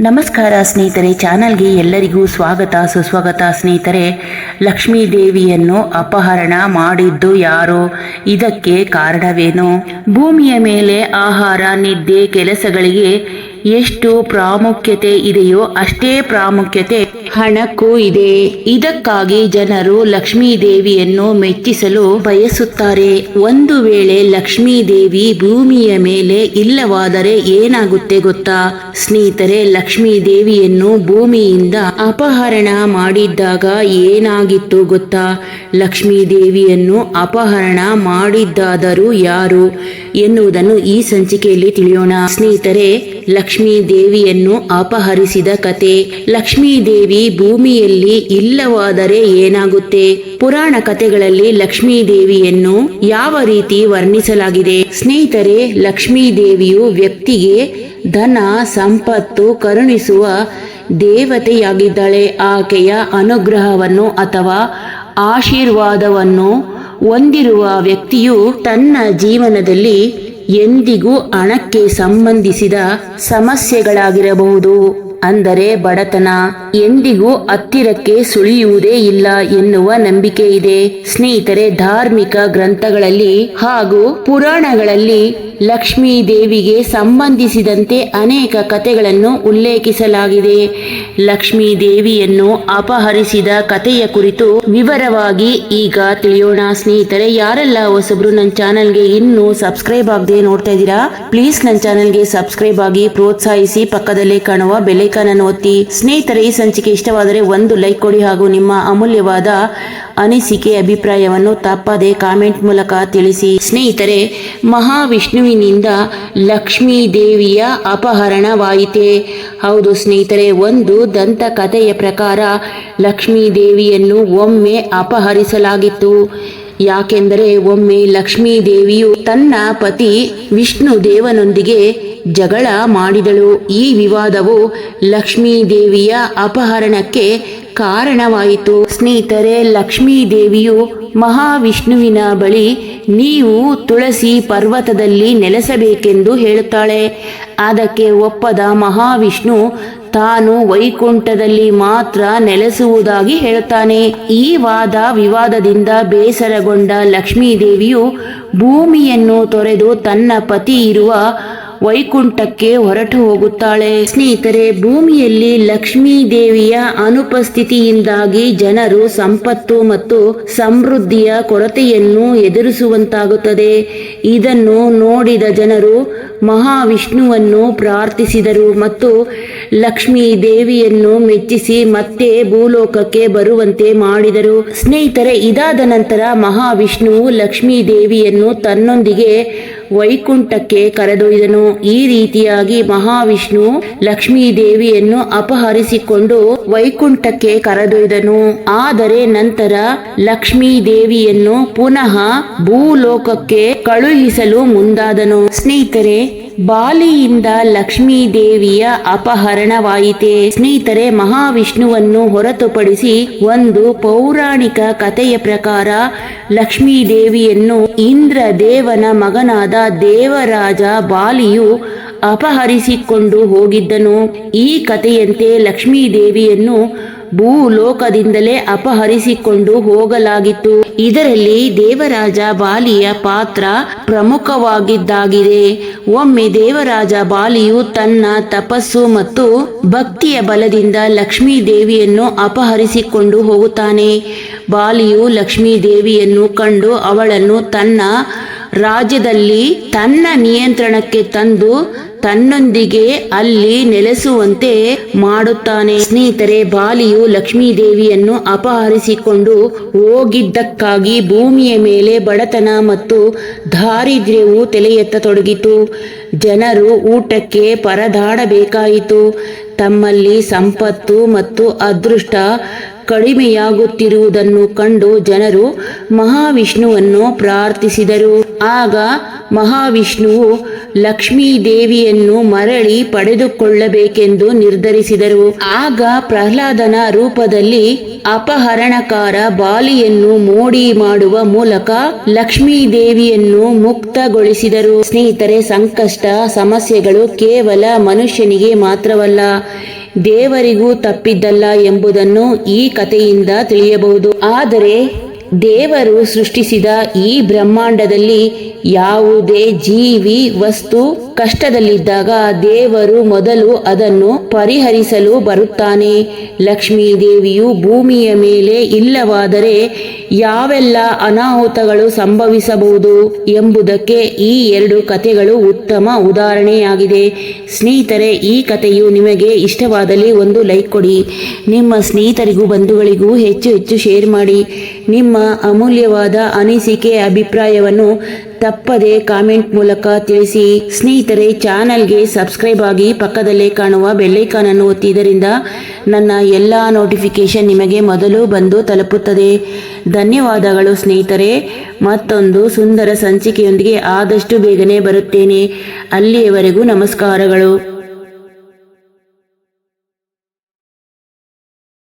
ನಮಸ್ಕಾರ ಸ್ನೇಹಿತರೆ, ಚಾನಲ್ಗೆ ಎಲ್ಲರಿಗೂ ಸ್ವಾಗತ, ಸುಸ್ವಾಗತ ಸ್ನೇಹಿತರೆ. ಲಕ್ಷ್ಮೀ ದೇವಿಯನ್ನು ಅಪಹರಣ ಮಾಡಿದ್ದು ಯಾರು? ಇದಕ್ಕೆ ಕಾರಣವೇನು? ಭೂಮಿಯ ಮೇಲೆ ಆಹಾರ, ನಿದ್ದೆ, ಕೆಲಸಗಳಿಗೆ ಎಷ್ಟು ಪ್ರಾಮುಖ್ಯತೆ ಇದೆಯೋ ಅಷ್ಟೇ ಪ್ರಾಮುಖ್ಯತೆ ಹಣಕ್ಕೂ ಇದೆ. ಇದಕ್ಕಾಗಿ ಜನರು ಲಕ್ಷ್ಮೀ ದೇವಿಯನ್ನು ಮೆಚ್ಚಿಸಲು ಬಯಸುತ್ತಾರೆ. ಒಂದು ವೇಳೆ ಲಕ್ಷ್ಮೀ ದೇವಿ ಭೂಮಿಯ ಮೇಲೆ ಇಲ್ಲವಾದರೆ ಏನಾಗುತ್ತೆ ಗೊತ್ತಾ? ಸ್ನೇಹಿತರೆ ಲಕ್ಷ್ಮೀ ದೇವಿಯನ್ನು ಭೂಮಿಯಿಂದ ಅಪಹರಣ ಮಾಡಿದ್ದಾಗ ಏನಾಗಿತ್ತು ಗೊತ್ತಾ? ಲಕ್ಷ್ಮೀ ದೇವಿಯನ್ನು ಅಪಹರಣ ಮಾಡಿದ್ದಾದರೂ ಯಾರು ಎನ್ನುವುದನ್ನು ಈ ಸಂಚಿಕೆಯಲ್ಲಿ ತಿಳಿಯೋಣ. ಸ್ನೇಹಿತರೆ ಲಕ್ಷ್ಮೀ ದೇವಿಯನ್ನು ಅಪಹರಿಸಿದ ಕತೆ. ಲಕ್ಷ್ಮೀದೇವಿ ಭೂಮಿಯಲ್ಲಿ ಇಲ್ಲವಾದರೆ ಏನಾಗುತ್ತೆ? ಪುರಾಣ ಕಥೆಗಳಲ್ಲಿ ಲಕ್ಷ್ಮೀದೇವಿಯನ್ನು ಯಾವ ರೀತಿ ವರ್ಣಿಸಲಾಗಿದೆ? ಸ್ನೇಹಿತರೆ, ಲಕ್ಷ್ಮೀದೇವಿಯು ವ್ಯಕ್ತಿಗೆ ಧನ, ಸಂಪತ್ತು, ಕರುಣಿಸುವ ದೇವತೆಯಾಗಿದ್ದಾಳೆ. ಆಕೆಯ ಅನುಗ್ರಹವನ್ನು ಅಥವಾ ಆಶೀರ್ವಾದವನ್ನು ಹೊಂದಿರುವ ವ್ಯಕ್ತಿಯು ತನ್ನ ಜೀವನದಲ್ಲಿ ಎಂದಿಗೂ ಹಣಕ್ಕೆ ಸಂಬಂಧಿಸಿದ ಸಮಸ್ಯೆಗಳಾಗಿರಬಹುದು. ಅಂದರೆ ಬಡತನ, ಎಂದಿಗೂ ಹತ್ತಿರಕ್ಕೆ ಸುಳಿಯುವುದೇ ಇಲ್ಲ ಎನ್ನುವ ನಂಬಿಕೆ ಇದೆ ಸ್ನೇಹಿತರೆ, ಧಾರ್ಮಿಕ ಗ್ರಂಥಗಳಲ್ಲಿ ಹಾಗೂ ಪುರಾಣಗಳಲ್ಲಿ ಲಕ್ಷ್ಮೀ ದೇವಿಗೆ ಸಂಬಂಧಿಸಿದಂತೆ ಅನೇಕ ಕಥೆಗಳನ್ನು ಉಲ್ಲೇಖಿಸಲಾಗಿದೆ. ಲಕ್ಷ್ಮೀ ದೇವಿಯನ್ನು ಅಪಹರಿಸಿದ ಕಥೆಯ ಕುರಿತು ವಿವರವಾಗಿ ಈಗ ತಿಳಿಯೋಣ. ಸ್ನೇಹಿತರೆ, ಯಾರೆಲ್ಲ ಹೊಸಬ್ರು ನನ್ನ ಚಾನಲ್ಗೆ ಇನ್ನೂ ಸಬ್ಸ್ಕ್ರೈಬ್ ಆಗದೆ ನೋಡ್ತಾ ಇದ್ದೀರಾ? ಪ್ಲೀಸ್ ನನ್ನ ಚಾನಲ್ಗೆ ಸಬ್ಸ್ಕ್ರೈಬ್ ಆಗಿ ಪ್ರೋತ್ಸಾಹಿಸಿ ಪಕ್ಕದಲ್ಲೇ ಕಾಣುವ ಬೆಲೈಕನ್ ಅನ್ನು ಒತ್ತಿ. ಸ್ನೇಹಿತರೆ, ಈ ಸಂಚಿಕೆ ಇಷ್ಟವಾದರೆ ಒಂದು ಲೈಕ್ ಕೊಡಿ ಹಾಗೂ ನಿಮ್ಮ ಅಮೂಲ್ಯವಾದ ಅನಿಸಿಕೆ ಅಭಿಪ್ರಾಯವನ್ನು ತಪ್ಪದೆ ಕಾಮೆಂಟ್ ಮೂಲಕ ತಿಳಿಸಿ. ಸ್ನೇಹಿತರೆ, ಮಹಾವಿಷ್ಣುವಿನಿಂದ ಲಕ್ಷ್ಮೀ ದೇವಿಯ ಅಪಹರಣವಾಯಿತೆ? ಹೌದು ಸ್ನೇಹಿತರೆ, ಒಂದು ದಂತಕಥೆಯ ಪ್ರಕಾರ ಲಕ್ಷ್ಮೀ ದೇವಿಯನ್ನು ಒಮ್ಮೆ ಅಪಹರಿಸಲಾಗಿತ್ತು. ಯಾಕೆಂದರೆ ಒಮ್ಮೆ ಲಕ್ಷ್ಮೀ ದೇವಿಯು ತನ್ನ ಪತಿ ವಿಷ್ಣು ದೇವನೊಂದಿಗೆ ಜಗಳ ಮಾಡಿದಳು. ಈ ವಿವಾದವು ಲಕ್ಷ್ಮೀ ದೇವಿಯ ಅಪಹರಣಕ್ಕೆ ಕಾರಣವಾಯಿತು. ಸ್ನೇಹಿತರೆ ಲಕ್ಷ್ಮೀ ದೇವಿಯು ಮಹಾವಿಷ್ಣುವಿನ ಬಳಿ ನೀವು ತುಳಸಿ ಪರ್ವತದಲ್ಲಿ ನೆಲೆಸಬೇಕೆಂದು ಹೇಳುತ್ತಾಳೆ. ಅದಕ್ಕೆ ಒಪ್ಪದ ಮಹಾವಿಷ್ಣು ತಾನು ವೈಕುಂಠದಲ್ಲಿ ಮಾತ್ರ ನೆಲೆಸುವುದಾಗಿ ಹೇಳುತ್ತಾನೆ. ಈ ವಾದ ವಿವಾದದಿಂದ ಬೇಸರಗೊಂಡ ಲಕ್ಷ್ಮೀದೇವಿಯು ಭೂಮಿಯನ್ನು ತೊರೆದು ತನ್ನ ಪತಿ ಇರುವ ವೈಕುಂಠಕ್ಕೆ ಹೊರಟು ಹೋಗುತ್ತಾಳೆ. ಸ್ನೇಹಿತರೆ, ಭೂಮಿಯಲ್ಲಿ ಲಕ್ಷ್ಮೀ ದೇವಿಯ ಅನುಪಸ್ಥಿತಿಯಿಂದಾಗಿ ಜನರು ಸಂಪತ್ತು ಮತ್ತು ಸಮೃದ್ಧಿಯ ಕೊರತೆಯನ್ನು ಎದುರಿಸುವಂತಾಗುತ್ತದೆ. ಇದನ್ನು ನೋಡಿದ ಜನರು ಮಹಾವಿಷ್ಣುವನ್ನು ಪ್ರಾರ್ಥಿಸಿದರು ಮತ್ತು ಲಕ್ಷ್ಮೀ ದೇವಿಯನ್ನು ಮೆಚ್ಚಿಸಿ ಮತ್ತೆ ಭೂಲೋಕಕ್ಕೆ ಬರುವಂತೆ ಮಾಡಿದರು. ಸ್ನೇಹಿತರೆ, ಇದಾದ ನಂತರ ಮಹಾವಿಷ್ಣುವು ಲಕ್ಷ್ಮೀ ದೇವಿಯನ್ನು ತನ್ನೊಂದಿಗೆ ವೈಕುಂಠಕ್ಕೆ ಕರೆದೊಯ್ದನು. ಈ ರೀತಿಯಾಗಿ ಮಹಾವಿಷ್ಣು ಲಕ್ಷ್ಮೀ ದೇವಿಯನ್ನು ಅಪಹರಿಸಿಕೊಂಡು ವೈಕುಂಠಕ್ಕೆ ಕರೆದೊಯ್ದನು. ಆದರೆ ನಂತರ ಲಕ್ಷ್ಮೀ ದೇವಿಯನ್ನು ಪುನಃ ಭೂಲೋಕಕ್ಕೆ ಕಳುಹಿಸಲು ಮುಂದಾದನು. ಸ್ನೇಹಿತರೆ ಬಾಲಿಯಿಂದ ಲಕ್ಷ್ಮೀದೇವಿಯ ಅಪಹರಣವಾಯಿತೆ. ಸ್ನೇಹಿತರೆ, ಮಹಾವಿಷ್ಣುವನ್ನು ಹೊರತುಪಡಿಸಿ ಒಂದು ಪೌರಾಣಿಕ ಕಥೆಯ ಪ್ರಕಾರ ಲಕ್ಷ್ಮೀದೇವಿಯನ್ನು ಇಂದ್ರ ದೇವನ ಮಗನಾದ ದೇವರಾಜ ಬಾಲಿಯು ಅಪಹರಿಸಿಕೊಂಡು ಹೋಗಿದ್ದನು. ಈ ಕಥೆಯಂತೆ ಲಕ್ಷ್ಮೀ ದೇವಿಯನ್ನು ಭೂಲೋಕದಿಂದಲೇ ಅಪಹರಿಸಿಕೊಂಡು ಹೋಗಲಾಗಿತ್ತು. ಇದರಲ್ಲಿ ದೇವರಾಜ ಬಾಲಿಯ ಪಾತ್ರ ಪ್ರಮುಖವಾಗಿದ್ದಾಗಿದೆ. ಒಮ್ಮೆ ದೇವರಾಜ ಬಾಲಿಯು ತನ್ನ ತಪಸ್ಸು ಮತ್ತು ಭಕ್ತಿಯ ಬಲದಿಂದ ಲಕ್ಷ್ಮೀ ದೇವಿಯನ್ನು ಅಪಹರಿಸಿಕೊಂಡು ಹೋಗುತ್ತಾನೆ. ಬಾಲಿಯು ಲಕ್ಷ್ಮೀ ದೇವಿಯನ್ನು ಕಂಡು ಅವಳನ್ನು ತನ್ನ ರಾಜ್ಯದಲ್ಲಿ ತನ್ನ ನಿಯಂತ್ರಣಕ್ಕೆ ತಂದು ತನ್ನೊಂದಿಗೆ ಅಲ್ಲಿ ನೆಲೆಸುವಂತೆ ಮಾಡುತ್ತಾನೆ. ಸ್ನೇಹಿತರೆ, ಬಾಲಿಯು ಲಕ್ಷ್ಮೀ ದೇವಿಯನ್ನು ಅಪಹರಿಸಿಕೊಂಡು ಹೋಗಿದ್ದಕ್ಕಾಗಿ ಭೂಮಿಯ ಮೇಲೆ ಬಡತನ ಮತ್ತು ದಾರಿದ್ರ್ಯವು ತಲೆ ಎತ್ತತೊಡಗಿತು ಜನರು ಊಟಕ್ಕೆ ಪರದಾಡಬೇಕಾಯಿತು. ತಮ್ಮಲ್ಲಿ ಸಂಪತ್ತು ಮತ್ತು ಅದೃಷ್ಟ ಕಡಿಮೆಯಾಗುತ್ತಿರುವುದನ್ನು ಕಂಡು ಜನರು ಮಹಾವಿಷ್ಣುವನ್ನು ಪ್ರಾರ್ಥಿಸಿದರು. ಆಗ ಮಹಾವಿಷ್ಣುವು ಲಕ್ಷ್ಮೀ ದೇವಿಯನ್ನು ಮರಳಿ ಪಡೆದುಕೊಳ್ಳಬೇಕೆಂದು ನಿರ್ಧರಿಸಿದರು. ಆಗ ಪ್ರಹ್ಲಾದನ ರೂಪದಲ್ಲಿ ಅಪಹರಣಕಾರ ಬಾಲಿಯನ್ನು ಮೋಡಿ ಮಾಡುವ ಮೂಲಕ ಲಕ್ಷ್ಮೀ ದೇವಿಯನ್ನು ಮುಕ್ತಗೊಳಿಸಿದರು. ಸ್ನೇಹಿತರೆ, ಸಂಕಷ್ಟ, ಸಮಸ್ಯೆಗಳು ಕೇವಲ ಮನುಷ್ಯನಿಗೆ ಮಾತ್ರವಲ್ಲ, ದೇವರಿಗೂ ತಪ್ಪಿದ್ದಲ್ಲ ಎಂಬುದನ್ನು ಈ ಕಥೆಯಿಂದ ತಿಳಿಯಬಹುದು. ಆದರೆ ದೇವರು ಸೃಷ್ಟಿಸಿದ ಈ ಬ್ರಹ್ಮಾಂಡದಲ್ಲಿ ಯಾವುದೇ ಜೀವಿ ವಸ್ತು ಕಷ್ಟದಲ್ಲಿದ್ದಾಗ ದೇವರು ಮೊದಲು ಅದನ್ನು ಪರಿಹರಿಸಲು ಬರುತ್ತಾನೆ. ಲಕ್ಷ್ಮೀ ದೇವಿಯು ಭೂಮಿಯ ಮೇಲೆ ಇಲ್ಲವಾದರೆ ಯಾವೆಲ್ಲ ಅನಾಹುತಗಳು ಸಂಭವಿಸಬಹುದು ಎಂಬುದಕ್ಕೆ ಈ ಎರಡು ಕಥೆಗಳು ಉತ್ತಮ ಉದಾಹರಣೆಯಾಗಿದೆ. ಸ್ನೇಹಿತರೆ, ಈ ಕಥೆಯು ನಿಮಗೆ ಇಷ್ಟವಾದಲ್ಲಿ ಒಂದು ಲೈಕ್ ಕೊಡಿ. ನಿಮ್ಮ ಸ್ನೇಹಿತರಿಗೂ ಬಂಧುಗಳಿಗೂ ಹೆಚ್ಚು ಹೆಚ್ಚು ಶೇರ್ ಮಾಡಿ. ನಿಮ್ಮ ಅಮೂಲ್ಯವಾದ ಅನಿಸಿಕೆ, ಅಭಿಪ್ರಾಯವನ್ನು ತಪ್ಪದೆ ಕಾಮೆಂಟ್ ಮೂಲಕ ತಿಳಿಸಿ ಸ್ನೇಹಿತರೆ ಚಾನಲ್ಗೆ ಸಬ್ಸ್ಕ್ರೈಬ್ ಆಗಿ ಪಕ್ಕದಲ್ಲೇ ಕಾಣುವ ಬೆಲ್ಲೈಕಾನ್ ಅನ್ನು ಒತ್ತಿದ್ದರಿಂದ ನನ್ನ ಎಲ್ಲ ನೋಟಿಫಿಕೇಶನ್ ನಿಮಗೆ ಮೊದಲು ಬಂದು ತಲುಪುತ್ತದೆ. ಧನ್ಯವಾದಗಳು ಸ್ನೇಹಿತರೆ. ಮತ್ತೊಂದು ಸುಂದರ ಸಂಚಿಕೆಯೊಂದಿಗೆ ಆದಷ್ಟು ಬೇಗನೆ ಬರುತ್ತೇನೆ. ಅಲ್ಲಿಯವರೆಗೂ ನಮಸ್ಕಾರಗಳು.